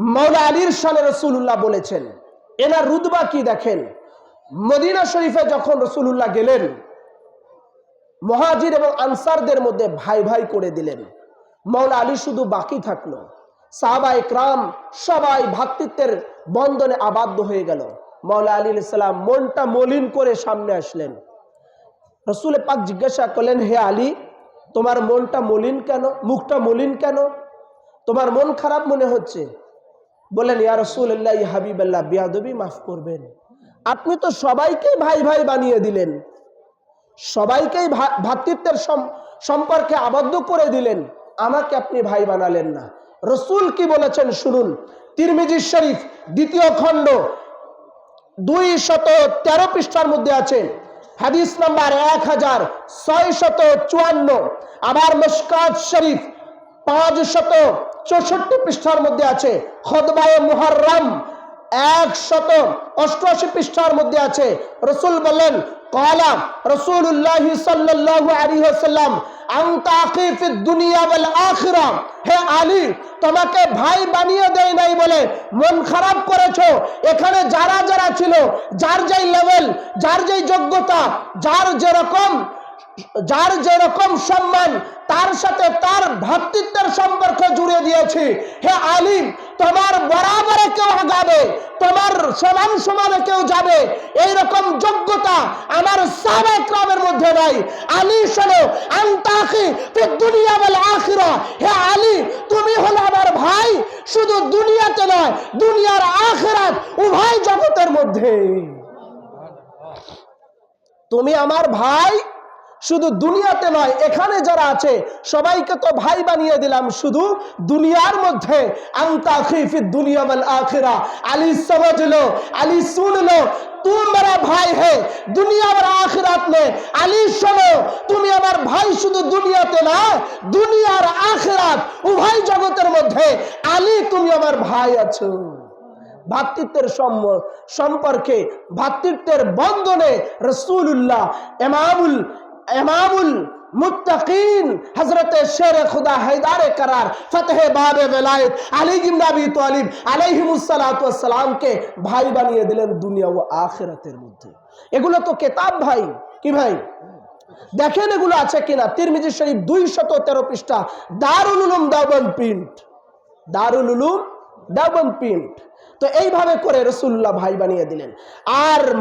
মৌলা আলীর সানে রসুল্লাহ বলেছেন, এনার রুদবা কি দেখেন? মদিনা শরীফে যখন রসুল্লাহ গেলেন, মহাজির এবং আনসারদের মধ্যে ভাই ভাই করে দিলেন। মৌলা আলী শুধু বাকি থাকল। সাহাবা ইকরাম সবাই ভ্রাতৃত্বের বন্ধনে আবদ্ধ হয়ে গেল। মৌলা আলী ইসলাম মনটা মলিন করে সামনে আসলেন। রসুল পাক জিজ্ঞাসা করলেন, হে আলী, তোমার মনটা মলিন কেন? মুখটা মলিন কেন? তোমার মন খারাপ মনে হচ্ছে? বলেন, ইয়া রসুল্লাহ হাবিবাল্লাহ, বিয়াদবি মাফ করবেন। আপনি তো সবাইকে ভাই ভাই বানিয়ে দিলেন। সবাইকেই ভ্রাতৃত্বের সম্পর্কে আবদ্ধ করে দিলেন। আমাকে আপনি ভাই বানালেন না। রসুল কি বলেছেন শুনুন। তিরমিজি শরীফ, দ্বিতীয় খণ্ড, দুই শত তেরো পৃষ্ঠার মধ্যে আছে। হাদিস নাম্বার এক হাজার ছয় শত চুয়ান্ন। আবার মুস্কাত শরীফ, পাঁচ শত চৌষট্টি পৃষ্ঠার মধ্যে আছে, খদবায়ে এক শত অষ্টআশি পৃষ্ঠার মধ্যে আছে। রসুল আখিরা, হে তোমাকে ভাই বানিয়ে দেয় মন খারাপ করেছ। এখানে যারা যারা ছিল, যার লেভেল যার যেই যোগ্যতা, যার যেরকম যার যেরকম সম্মান তার সাথে তার ভ্রাতৃত্বের সম্পর্ক জুড়ে দিয়েছি। হে আলিম, তোমার বরাবরে কেউ আগাবে তোমার সমান সমানে কেউ যাবে। এইরকম যোগ্যতা আমার সাবেক্রামের মধ্যে নাই। আলী শোনো, আন্তাকি দুনিয়া বলে আখিরা। হে আলী, তুমি হলো আমার ভাই, শুধু দুনিয়াতে নয়, দুনিয়ার আখিরাত উভয় জগতের মধ্যে। তুমি আমার ভাই শুধু দুনিয়াতে নয়, এখানে যারা আছে, সবাইকে তো ভাই বানিয়ে দিলাম শুধু দুনিয়ার মধ্যে। দুনিয়া আখেরা। আলী সমঝল আলী তুমি আমার ভাই শুধু দুনিয়াতে না, দুনিয়ার আখরাত উভয় জগতের মধ্যে। আলী, তুমি আমার ভাই আছো। ভাতৃত্বের সম্পর্কে, ভাতৃত্বের বন্ধনে রসুল্লাহ এমামুল এমামুল মুত্তাকিন হযরত শের খুদা হায়দার করার ফতহ বাবে বেলায়েত আলী ইবনে আবি তালিব আলাইহিমুস সালাতু কে ভাই বানিয়ে দিলেন দুনিয়া ও আখিরাতের মধ্যে। এগুলো তো কিতাব ভাই। কি ভাই? দেখেন এগুলো আছে কিনা? তিরমিজি শরীফ দুইশত তেরো পৃষ্ঠা। দারুল উলুম দাবন প্রিন্ট। দারুল উলুম দাবন প্রিন্ট। তো এইভাবে করে রসুল্লাহ ভাই বানিয়ে দিলেন। আর